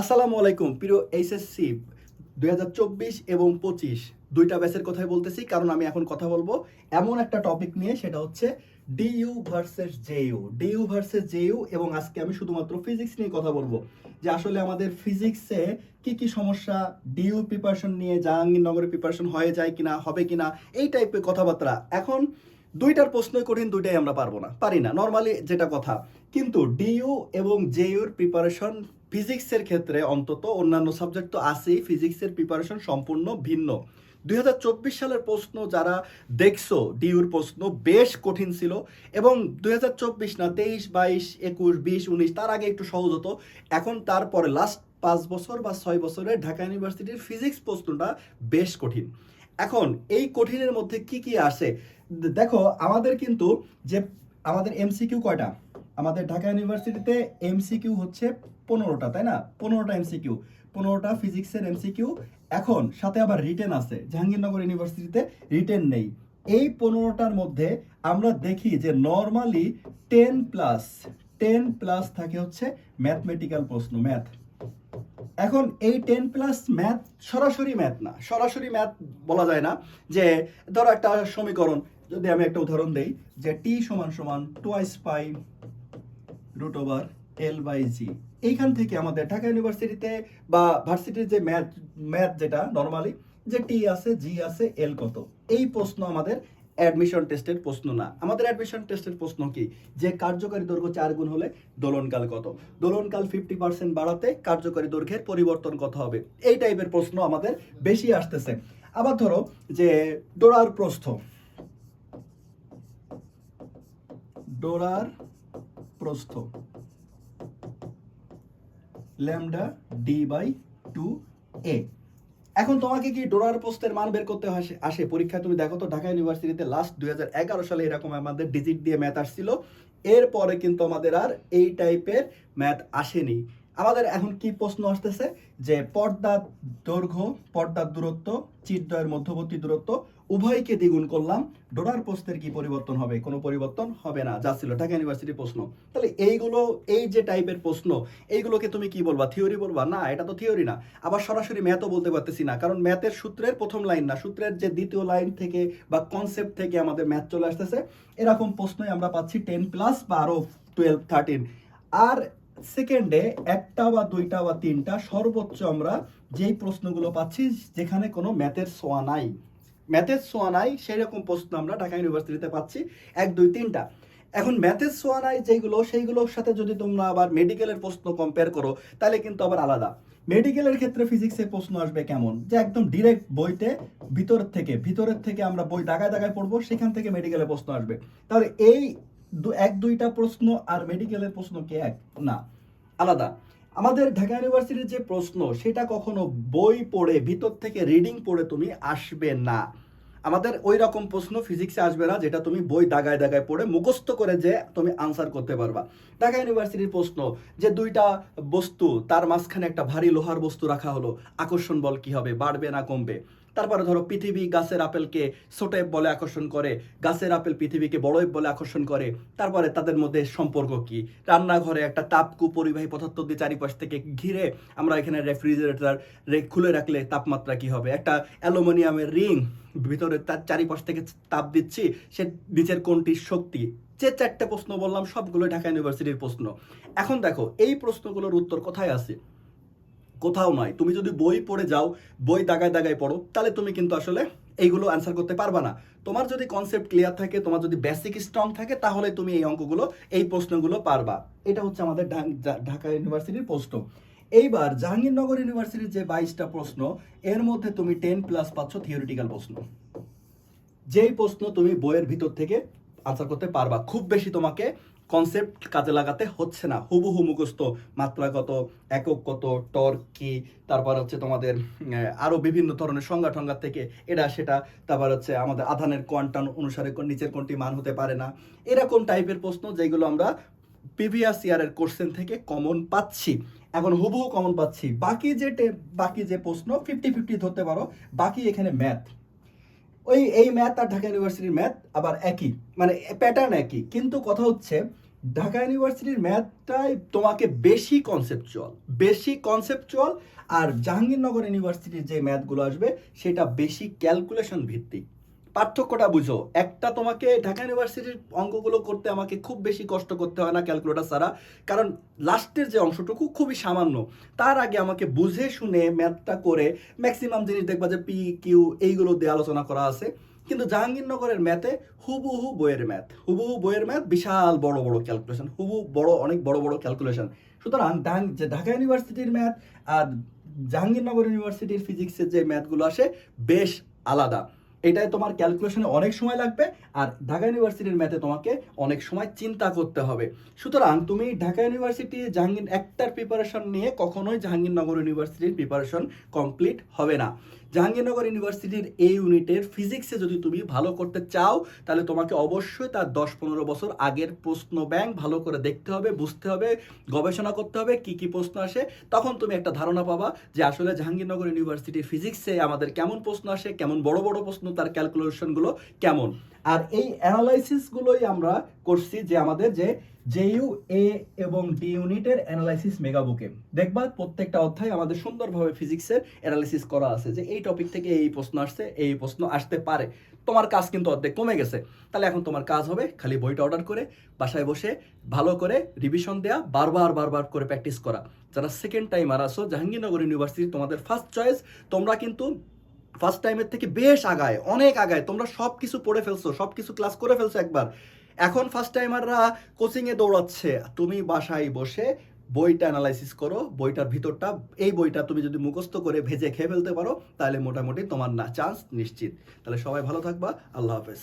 আসসালামু আলাইকুম। প্রিয় এইচএসসি দুই হাজার চব্বিশ এবং পঁচিশ, দুইটা ব্যাচের কথাই বলতেছি, কারণ আমি এখন কথা বলব এমন একটা টপিক নিয়ে, সেটা হচ্ছে DU versus JU DU versus JU এবং আজকে আমি শুধুমাত্র ফিজিক্স নিয়ে কথা বলব, যে আসলে আমাদের ফিজিক্সে কি কি সমস্যা ডিইউ প্রিপারেশন নিয়ে, জাহাঙ্গীরনগরে প্রিপারেশন হয়ে যায় কিনা, হবে কিনা, এই টাইপের কথাবার্তা। এখন দুইটার প্রশ্নই কঠিন, দুইটাই আমরা পারব না। পারি না নর্মালি যেটা কথা। কিন্তু ডিইউ এবং জেইউর প্রিপারেশন ফিজিক্সের ক্ষেত্রে অন্তত অন্যান্য সাবজেক্ট তো আছেই ফিজিক্সের প্রিপারেশন সম্পূর্ণ ভিন্ন। দুই হাজার চব্বিশ সালের প্রশ্ন যারা দেখছ ডিউর প্রশ্ন বেশ কঠিন ছিল এবং দু হাজার চব্বিশ না, তেইশ, বাইশ, একুশ, বিশ, উনিশ, তার আগে একটু সহজ হতো। এখন তারপরে লাস্ট পাঁচ বছর বা ছয় বছরে ঢাকা ইউনিভার্সিটির ফিজিক্স প্রশ্নটা বেশ কঠিন। এখন এই কঠিনের মধ্যে কি কি আসে? দেখো, আমাদের কিন্তু যে, আমাদের এমসিকিউ কয়টা? আমাদের ঢাকা ইউনিভার্সিটিতে এমসিকিউ হচ্ছে পনেরোটা, তাই না? পনেরোটা এমসিকিউ পনেরোটা ফিজিক্সের এমসিকিউ এখন সাথে আবার রিটেন আছে, জাহাঙ্গীরনগর ইউনিভার্সিটিতে রিটেন নেই। এই পনেরোটার মধ্যে আমরা দেখি যে normally ten plus ten plus থাকে হচ্ছে ম্যাথমেটিক্যাল প্রশ্ন ম্যাথ এখন এই টেন প্লাস ম্যাথ সরাসরি ম্যাথ না, সরাসরি ম্যাথ বলা যায় না যে, ধরো একটা সমীকরণ, যদি আমি একটা উদাহরণ দেই, যে টি সমান সমান twice pi root over L by G এইখান থেকে আমাদের ঢাকা ইউনিভার্সিটিতে বা ভার্সিটির যে ম্যাথ ম্যাথ যেটা নর্মালি যে টি আছে জি আছে এল কত? এই প্রশ্ন আমাদের অ্যাডমিশন টেস্টের প্রশ্ন না। আমাদের অ্যাডমিশন টেস্টের প্রশ্ন কি? যে কার্যকারী দৈর্ঘ্য চার গুণ হলে দোলনকাল কত? দোলনকাল ফিফটি পার্সেন্ট বাড়াতে কার্যকারী দৈর্ঘ্যের পরিবর্তন কত হবে? এই টাইপের প্রশ্ন আমাদের বেশি আসতেছে। আবার ধরো যে ডোরার প্রস্থ। ডোরার প্রস্থ lambda D by two A. এখন তোমাকে কি ডোরার পোস্টের মান বের করতে আসে? পরীক্ষায় তুমি দেখো তো, ঢাকা ইউনিভার্সিটিতে লাস্ট দুই হাজার এগারো সালে এরকম আমাদের ডিজিট দিয়ে ম্যাথ আসছিল। এরপরে কিন্তু আমাদের আর এই টাইপের ম্যাথ আসেনি। আমাদের এখন কি প্রশ্ন আসতেছে? যে পর্দার দৈর্ঘ্য, পর্দার দূরত্ব চিত্রয়ের মধ্যবর্তী দূরত্ব উভয়কে দ্বিগুণ করলাম। ডোরার পোস্টের কি পরিবর্তন হবে? কোনো পরিবর্তন হবে না। যা ছিল ঢাকা ইউনিভার্সিটির প্রশ্ন। তাহলে এইগুলো, এই যে টাইপের প্রশ্ন, এইগুলোকে তুমি কি বলবা? থিওরি বলবা? না, এটা তো থিওরি না। আবার সরাসরি ম্যাথও বলতে পারতেছি না। কারণ ম্যাথের সূত্রের প্রথম লাইন না, সূত্রের যে দ্বিতীয় লাইন থেকে বা কনসেপ্ট থেকে আমাদের ম্যাথ চলে আসতেছে, এরকম প্রশ্নই আমরা পাচ্ছি টেন প্লাস বা আরও টুয়েলভ থার্টিন আর সেকেন্ডে একটা বা দুইটা বা তিনটা সর্বোচ্চ আমরা যেই প্রশ্নগুলো পাচ্ছি, যেখানে কোনো ম্যাথের সোয়া নাই। ম্যাথের সোয়া নাই সেই রকম প্রশ্ন আমরা ঢাকা ইউনিভার্সিটিতে পাচ্ছি। এক, দুই, তিনটা। এখন ম্যাথের সোয়া নাই যেগুলো, সেইগুলোর সাথে যদি তোমরা আবার মেডিকেলের প্রশ্ন কম্পেয়ার করো, তাহলে কিন্তু আবার আলাদা। মেডিকেলের ক্ষেত্রে ফিজিক্সের প্রশ্ন আসবে কেমন? যে একদম ডিরেক্ট বইতে ভিতর থেকে, ভিতরের থেকে আমরা বই দাগায় দাগায় পড়ব, সেখান থেকে মেডিকেলের প্রশ্ন আসবে। তাহলে এই এক, দুইটা প্রশ্ন আর মেডিকেলের প্রশ্ন কি এক? না, আলাদা। আমাদের ঢাকা ইউনিভার্সিটির যে প্রশ্ন, সেটা কখনো বই পড়ে, ভিতর থেকে রিডিং পড়ে তুমি আসবে না। আমাদের ওই রকম প্রশ্ন ফিজিক্সে আসবে না, যেটা তুমি বই দাগায় দাগায় পড়ে মুখস্থ করে যে তুমি আনসার করতে পারবা। ঢাকা ইউনিভার্সিটির প্রশ্ন, যে দুইটা বস্তু, তার মাঝখানে একটা ভারী লোহার বস্তু রাখা হলো, আকর্ষণ বল কি হবে, বাড়বে না কমবে? তারপরে ধরো পৃথিবী গাছের আপেলকে ছোটেপ বলে আকর্ষণ করে, গাছের আপেল পৃথিবীকে বড়ইপ বলে আকর্ষণ করে, তারপরে তাদের মধ্যে সম্পর্ক কি? রান্নাঘরে একটা তাপকু পরিবাহী পদার্থ দিয়ে চারিপাশ থেকে ঘিরে আমরা এখানে রেফ্রিজারেটর খুলে রাখলে তাপমাত্রা কি হবে? একটা অ্যালুমিনিয়ামের রিং ভিতরে তার চারিপাশ থেকে তাপ দিচ্ছি, সে নিচের কোনটির শক্তি? যে চারটে প্রশ্ন বললাম সবগুলো ঢাকা ইউনিভার্সিটির প্রশ্ন। এখন দেখো, এই প্রশ্নগুলোর উত্তর কোথায় আছে? কোথাও নয়। তুমি যদি বই পড়ে যাও, বই দাগায় দাগায় পড়ো, তাহলে তুমি কিন্তু আসলে এইগুলো অ্যান্সার করতে পারবা না। তোমার যদি কনসেপ্ট ক্লিয়ার থাকে, তোমার যদি বেসিক স্ট্রং থাকে, তাহলে তুমি এই অঙ্কগুলো, এই প্রশ্নগুলো পারবা। এটা হচ্ছে আমাদের ঢাকা ইউনিভার্সিটির প্রশ্ন। এইবার জাহাঙ্গীরনগর ইউনিভার্সিটির যে বাইশটা প্রশ্ন, এর মধ্যে তুমি টেন প্লাস পাচ্ছ থিওরিটিক্যাল প্রশ্ন। যেই প্রশ্ন তুমি বইয়ের ভিতর থেকে আনসার করতে পারবা, খুব বেশি তোমাকে কনসেপ্ট কাজে লাগাতে হচ্ছে না। হুবহু মুখস্থ মাত্রা কত একক কত টর্ক, তারপর হচ্ছে তোমাদের আরও বিভিন্ন ধরনের সংজ্ঞা টঙ্গা থেকে এটা, সেটা, তারপর হচ্ছে আমাদের আধানের কোয়ান্টাম অনুসারে নিচের কোনটি মান হতে পারে না। এরকম টাইপের প্রশ্ন যেগুলো আমরা প্রিভিয়াস ইয়ারের কোশ্চেন থেকে কমন পাচ্ছি। এখন হুবহু কমন পাচ্ছি। বাকি যে বাকি যে প্রশ্ন ফিফটি ফিফটি ধরতে পারো। বাকি এখানে ম্যাথ ওই, এই ম্যাথ আর ঢাকা ইউনিভার্সিটির ম্যাথ আবার একই মানে প্যাটার্ন একই। কিন্তু কথা হচ্ছে, ঢাকা ইউনিভার্সিটির ম্যাথটাই তোমাকে বেশি কনসেপচুয়াল বেশি কনসেপচুয়াল আর জাহাঙ্গীরনগর ইউনিভার্সিটির যে ম্যাথগুলো আসবে, সেটা বেশি ক্যালকুলেশন ভিত্তিক পার্থক্যটা বুঝো। একটা তোমাকে ঢাকা ইউনিভার্সিটির অঙ্কগুলো করতে আমাকে খুব বেশি কষ্ট করতে হয় না ক্যালকুলেটার ছাড়া। কারণ লাস্টের যে অংশটুকু খুবই সামান্য। তার আগে আমাকে বুঝে শুনে ম্যাথটা করে ম্যাক্সিমাম জিনিস দেখবা যে পি কিউ এইগুলো দিয়ে আলোচনা করা আছে। কিন্তু জাহাঙ্গীরনগরের ম্যাথে হুবহু বইয়ের ম্যাথ। হুবহু বইয়ের ম্যাথ বিশাল বড় বড় ক্যালকুলেশন। হুবু বড়, অনেক বড় বড় ক্যালকুলেশন। সুতরাং ঢাকা ইউনিভার্সিটির ম্যাথ আর জাহাঙ্গীরনগর ইউনিভার্সিটির ফিজিক্সের যে ম্যাথগুলো আসে, বেশ আলাদা। এটাই তোমার ক্যালকুলেশনে অনেক সময় লাগবে আর ঢাকা ইউনিভার্সিটির ম্যাথে তোমাকে অনেক সময় চিন্তা করতে হবে। সুতরাং তুমি ঢাকা ইউনিভার্সিটি জাহাঙ্গীর একটার প্রিপারেশন নিয়ে কখনোই জাহাঙ্গীরনগর ইউনিভার্সিটির প্রিপারেশন কমপ্লিট হবে না। জাহাঙ্গীরনগর ইউনিভার্সিটির এই ইউনিটের ফিজিক্সে যদি তুমি ভালো করতে চাও, তাহলে তোমাকে অবশ্যই তার দশ পনেরো বছর আগের প্রশ্ন ব্যাংক ভালো করে দেখতে হবে, বুঝতে হবে, গবেষণা করতে হবে, কি কি প্রশ্ন আসে। তখন তুমি একটা ধারণা পাবা যে আসলে জাহাঙ্গীরনগর ইউনিভার্সিটির ফিজিক্সে আমাদের কেমন প্রশ্ন আসে, কেমন বড় বড় প্রশ্ন, তার ক্যালকুলেশনগুলো কেমন। আর এই অ্যানালাইসিসগুলোই আমরা করছি যে আমাদের যে জেইউ এ এবং ডি ইউনিটের অ্যানালাইসিস মেগাবুকে দেখবা প্রত্যেকটা অধ্যায় আমাদের সুন্দরভাবে ফিজিক্সের অ্যানালাইসিস করা আছে যে এই টপিক থেকে এই প্রশ্ন আসছে, এই প্রশ্ন আসতে পারে। তোমার কাজ কিন্তু অর্ধেক কমে গেছে। তাহলে এখন তোমার কাজ হবে খালি বইটা অর্ডার করে, বাসায় বসে ভালো করে রিভিশন দেয়া, বারবার বারবার করে প্র্যাকটিস করা। যারা সেকেন্ড টাইম আর আসো জাহাঙ্গীরনগর ইউনিভার্সিটি তোমাদের ফার্স্ট চয়েস তোমরা কিন্তু ফার্স্ট টাইমের থেকে বেশ আগায়, অনেক আগায়। তোমরা সব কিছু পড়ে ফেলছো সব কিছু ক্লাস করে ফেলছো একবার। এখন ফার্স্ট টাইমাররা কোচিংয়ে দৌড়াচ্ছে। তুমি বাসায় বসে বইটা অ্যানালাইসিস করো, বইটার ভিতরটা, এই বইটা তুমি যদি মুখস্থ করে ভেজে খেয়ে ফেলতে পারো, তাহলে মোটামুটি তোমার না চান্স নিশ্চিত। তাহলে সবাই ভালো থাকবা, আল্লাহ হাফেজ।